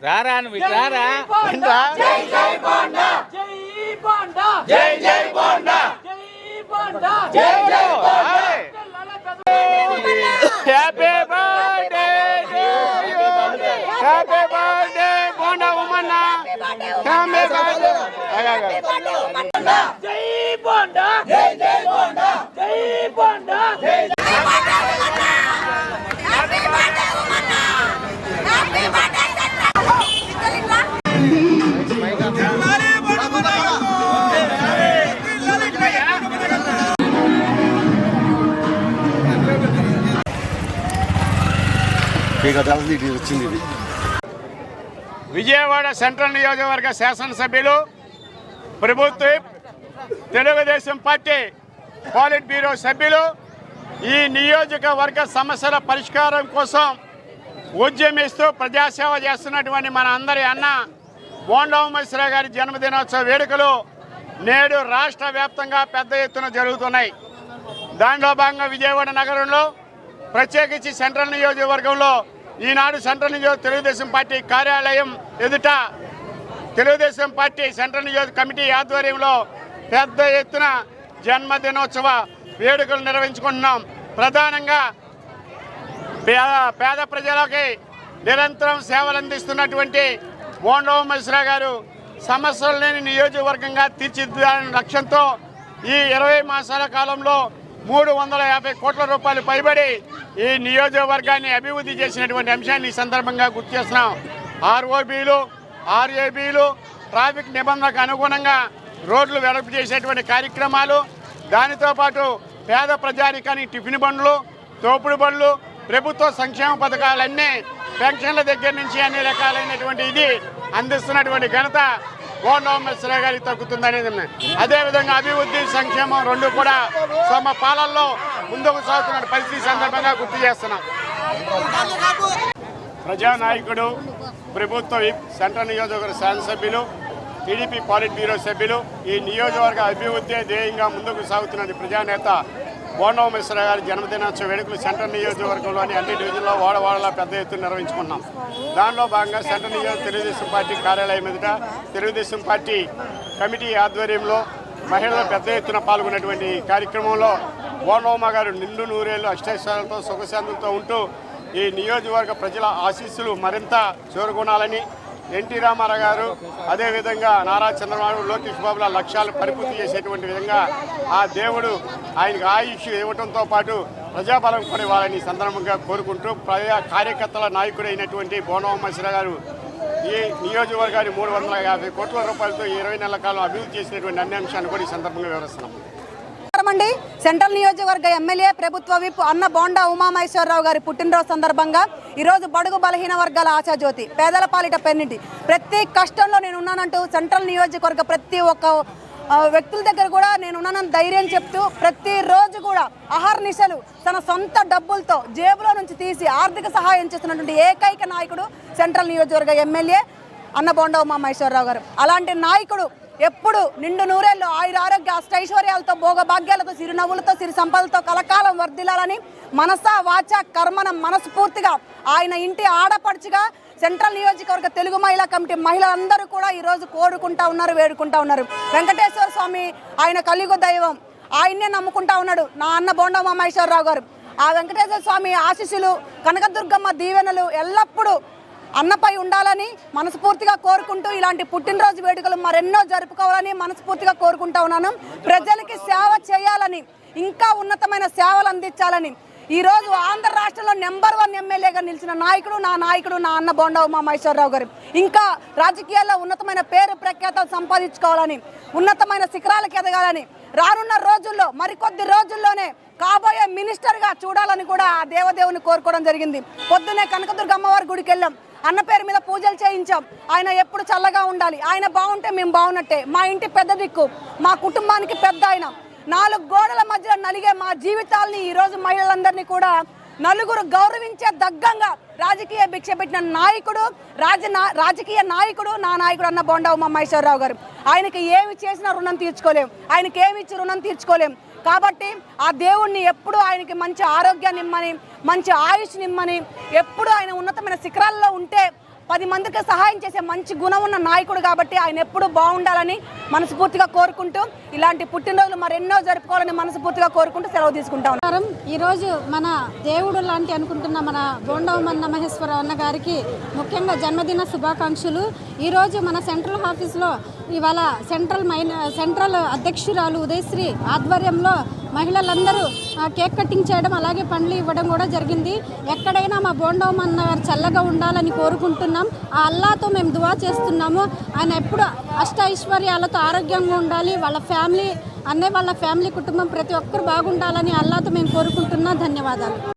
రారా నువ్వు రారా? జై జై బాండా జై బాండా జై జై బాండా జై బాండా జై జై Bonda hi. Happy birthday happy birthday Bonda Umanna happy birthday జై బాండా జై జై బాండా జై బాండా వచ్చింది ఇది విజయవాడ సెంట్రల్ నియోజకవర్గ శాసనసభ్యులు ప్రభుత్వ తెలుగుదేశం పార్టీ పాలిట్ బ్యూరో సభ్యులు ఈ నియోజకవర్గ సమస్యల పరిష్కారం కోసం ఉద్యమిస్తూ ప్రజాసేవ చేస్తున్నటువంటి మన అందరి అన్న బోండవమేశ్వర గారి జన్మదినోత్సవ వేడుకలు నేడు రాష్ట్ర వ్యాప్తంగా పెద్ద ఎత్తున జరుగుతున్నాయి. దానిలో భాగంగా విజయవాడ నగరంలో ప్రత్యేకించి సెంట్రల్ నియోజకవర్గంలో ఈనాడు సెంట్రల్ నియోజక తెలుగుదేశం పార్టీ కార్యాలయం ఎదుట తెలుగుదేశం పార్టీ సెంట్రల్ నియోజక కమిటీ ఆధ్వర్యంలో పెద్ద ఎత్తున జన్మదినోత్సవ వేడుకలు నిర్వహించుకుంటున్నాం. ప్రధానంగా పేద పేద ప్రజలకి నిరంతరం సేవలు అందిస్తున్నటువంటి బోండవ మిశ్రా గారు సమస్యలు లేని నియోజకవర్గంగా తీర్చిదిద్దాలనే లక్ష్యంతో ఈ ఇరవై మాసాల కాలంలో మూడు వందల యాభై కోట్ల రూపాయలు పైబడి ఈ నియోజకవర్గాన్ని అభివృద్ధి చేసినటువంటి అంశాన్ని ఈ సందర్భంగా గుర్తు చేస్తున్నాం. ఆర్ఓబీలు ఆర్ఏబీలు ట్రాఫిక్ నిబంధనలకు అనుగుణంగా రోడ్లు వెడల్పు చేసేటువంటి కార్యక్రమాలు దానితో పాటు పేద ప్రజానికానికి టిఫిన్ బండ్లు తోపుడు బండ్లు ప్రభుత్వ సంక్షేమ పథకాలన్నీ పెన్షన్ల దగ్గర నుంచి అన్ని రకాలైనటువంటి ఇది అందిస్తున్నటువంటి ఘనత గోండోమేశ్వర గారికి తగ్గుతుందనేది అదేవిధంగా అభివృద్ధి సంక్షేమం రెండు కూడా తమ పాలనలో ముందుకు సాగుతున్న పరిస్థితి సందర్భంగా గుర్తు చేస్తున్నాం. ప్రజానాయకుడు ప్రభుత్వ సెంట్రల్ నియోజకవర్గ శాసనసభ్యులు టీడీపీ పాలిట్ బ్యూరో సభ్యులు ఈ నియోజకవర్గ అభివృద్ధి ధ్యేయంగా ముందుకు సాగుతున్నది ప్రజానేత బోండవ మిశ్రా గారి జన్మదినోత్సవ వేడుకలు సెంట్రల్ నియోజకవర్గంలోని అన్ని డివిజన్లో వాడవాడలా పెద్ద ఎత్తున నిర్వహించుకున్నాం. దానిలో భాగంగా సెంట్రల్ నియోజక తెలుగుదేశం పార్టీ కార్యాలయం ఎదుట తెలుగుదేశం పార్టీ కమిటీ ఆధ్వర్యంలో మహిళలు పెద్ద ఎత్తున పాల్గొన్నటువంటి కార్యక్రమంలో బోండవమ్మ గారు నిండు నూరేళ్ళు అష్టైశ్వర్యాలతో సుఖశాంతులతో ఉంటూ ఈ నియోజకవర్గ ప్రజల ఆశీస్సులు మరింత చేరుకోనాలని ఎన్టీ రామారావు గారు అదేవిధంగా నారా చంద్రబాబు లోకేష్ బాబుల లక్ష్యాలు పరిపూర్తి చేసేటువంటి విధంగా ఆ దేవుడు ఆయనకు ఆయుష్ ఇవ్వడంతో పాటు ప్రజాబలం కూడా ఇవ్వాలని సందర్భంగా కోరుకుంటూ ప్రజా కార్యకర్తల నాయకుడైనటువంటి బోనవమ్మశ్వర గారు ఈ నియోజకవర్గాన్ని మూడు వందల యాభై కోట్ల రూపాయలతో ఇరవై నెలల కాలం అభివృద్ధి చేసినటువంటి అన్ని అంశాన్ని కూడా ఈ సందర్భంగా వివరిస్తున్నాం. అండి సెంట్రల్ నియోజకవర్గ ఎమ్మెల్యే ప్రభుత్వ విప్ అన్న బోండా ఉమామహేశ్వరరావు గారి పుట్టినరోజు సందర్భంగా ఈరోజు బడుగు బలహీన వర్గాల ఆశాజ్యోతి పేదల పాలిట పెన్నింటి. ప్రతి కష్టంలో నేను ఉన్నానంటూ సెంట్రల్ నియోజకవర్గ ప్రతి ఒక్క వ్యక్తుల దగ్గర కూడా నేను ఉన్నానని ధైర్యం చెప్తూ ప్రతిరోజు కూడా అహర్నిశలు తన సొంత డబ్బులతో జేబులో నుంచి తీసి ఆర్థిక సహాయం చేస్తున్నటువంటి ఏకైక నాయకుడు సెంట్రల్ నియోజకవర్గ ఎమ్మెల్యే అన్నబోండ ఉమామహేశ్వరరావు గారు. అలాంటి నాయకుడు ఎప్పుడు నిండు నూరేళ్ళు ఆయుర ఆరోగ్య అష్టైశ్వర్యాలతో భోగభాగ్యాలతో సిరినవ్వులతో సిరి సంపదలతో కలకాలం వర్ధిల్లాలని మనస వాచ కర్మన మనస్ఫూర్తిగా ఆయన ఇంటి ఆడపడుచుగా సెంట్రల్ నియోజకవర్గ తెలుగు మహిళా కమిటీ మహిళలందరూ కూడా ఈరోజు కోరుకుంటా ఉన్నారు వేడుకుంటా ఉన్నారు. వెంకటేశ్వర స్వామి ఆయన కలియుగ దైవం ఆయన్నే నమ్ముకుంటా ఉన్నాడు నా అన్న బోండా మహేశ్వరరావు గారు. ఆ వెంకటేశ్వర స్వామి ఆశీస్సులు కనకదుర్గమ్మ దీవెనలు ఎల్లప్పుడూ అన్నపై ఉండాలని మనస్ఫూర్తిగా కోరుకుంటూ ఇలాంటి పుట్టినరోజు వేడుకలు మరెన్నో జరుపుకోవాలని మనస్ఫూర్తిగా కోరుకుంటా ఉన్నాను. ప్రజలకి సేవ చేయాలని ఇంకా ఉన్నతమైన సేవలు అందించాలని. ఈరోజు ఆంధ్ర రాష్ట్రంలో నెంబర్ వన్ ఎమ్మెల్యేగా నిలిచిన నాయకుడు నా నాయకుడు నా అన్న బోండా ఉమా మహేశ్వరరావు గారు. ఇంకా రాజకీయాల్లో ఉన్నతమైన పేరు ప్రఖ్యాతలు సంపాదించుకోవాలని ఉన్నతమైన శిఖరాలకు ఎదగాలని రానున్న రోజుల్లో మరికొద్ది రోజుల్లోనే కాబోయే మినిస్టర్గా చూడాలని కూడా ఆ దేవదేవుని కోరుకోవడం జరిగింది. పొద్దునే కనకదుర్గ అమ్మవారి గుడికి వెళ్ళాం. అన్న పేరు మీద పూజలు చేయించాం. ఆయన ఎప్పుడు చల్లగా ఉండాలి. ఆయన బాగుంటే మేము బాగున్నట్టే. మా ఇంటి పెద్ద దిక్కు మా కుటుంబానికి పెద్ద ఆయన. నాలుగు గోడల మధ్యలో నలిగే మా జీవితాల్ని ఈరోజు మహిళలందరినీ కూడా నలుగురు గౌరవించే దగ్గంగా రాజకీయ భిక్ష పెట్టిన నాయకుడు రాజ రాజకీయ నాయకుడు నా నాయకుడు అన్న బొండా ఉమా మహేశ్వరరావు గారు. ఆయనకి ఏమి చేసినా రుణం తీర్చుకోలేం. ఆయనకి ఏమి ఇచ్చి రుణం తీర్చుకోలేం. కాబట్టి ఆ దేవుణ్ణి ఎప్పుడు ఆయనకి మంచి ఆరోగ్యాన్ని ఇమ్మని మంచి ఆయుష్ని ఇమ్మని ఎప్పుడు ఆయన ఉన్నతమైన శిఖరాల్లో ఉంటే పది మందికి సహాయం చేసే మంచి గుణం ఉన్న నాయకుడు కాబట్టి ఆయన ఎప్పుడు బాగుండాలని మనస్ఫూర్తిగా కోరుకుంటూ ఇలాంటి పుట్టినరోజులు మరెన్నో జరుపుకోవాలని మనస్ఫూర్తిగా కోరుకుంటూ సెలవు తీసుకుంటా ఉన్నారు ఈరోజు మన దేవుడు లాంటి అనుకుంటున్న మన బోండవమన్న మహేశ్వర అన్న గారికి ముఖ్యంగా జన్మదిన శుభాకాంక్షలు. ఈరోజు మన సెంట్రల్ ఆఫీస్లో ఇవాళ సెంట్రల్ మైన సెంట్రల్ అధ్యక్షురాలు ఉదయశ్రీ ఆధ్వర్యంలో మహిళలందరూ కేక్ కటింగ్ చేయడం అలాగే పండ్లు ఇవ్వడం కూడా జరిగింది. ఎక్కడైనా మా బోండవమన్న గారు చల్లగా ఉండాలని కోరుకుంటున్నాం. ఆ అల్లాతో మేము దువా చేస్తున్నాము. ఆయన ఎప్పుడు అష్ట ఐశ్వర్యాలతో ఆరోగ్యంగా ఉండాలి. వాళ్ళ ఫ్యామిలీ అన్నయ్య వాళ్ళ ఫ్యామిలీ కుటుంబం ప్రతి ఒక్కరు బాగుండాలని అల్లాతో మేము కోరుకుంటున్నాం. ధన్యవాదాలు.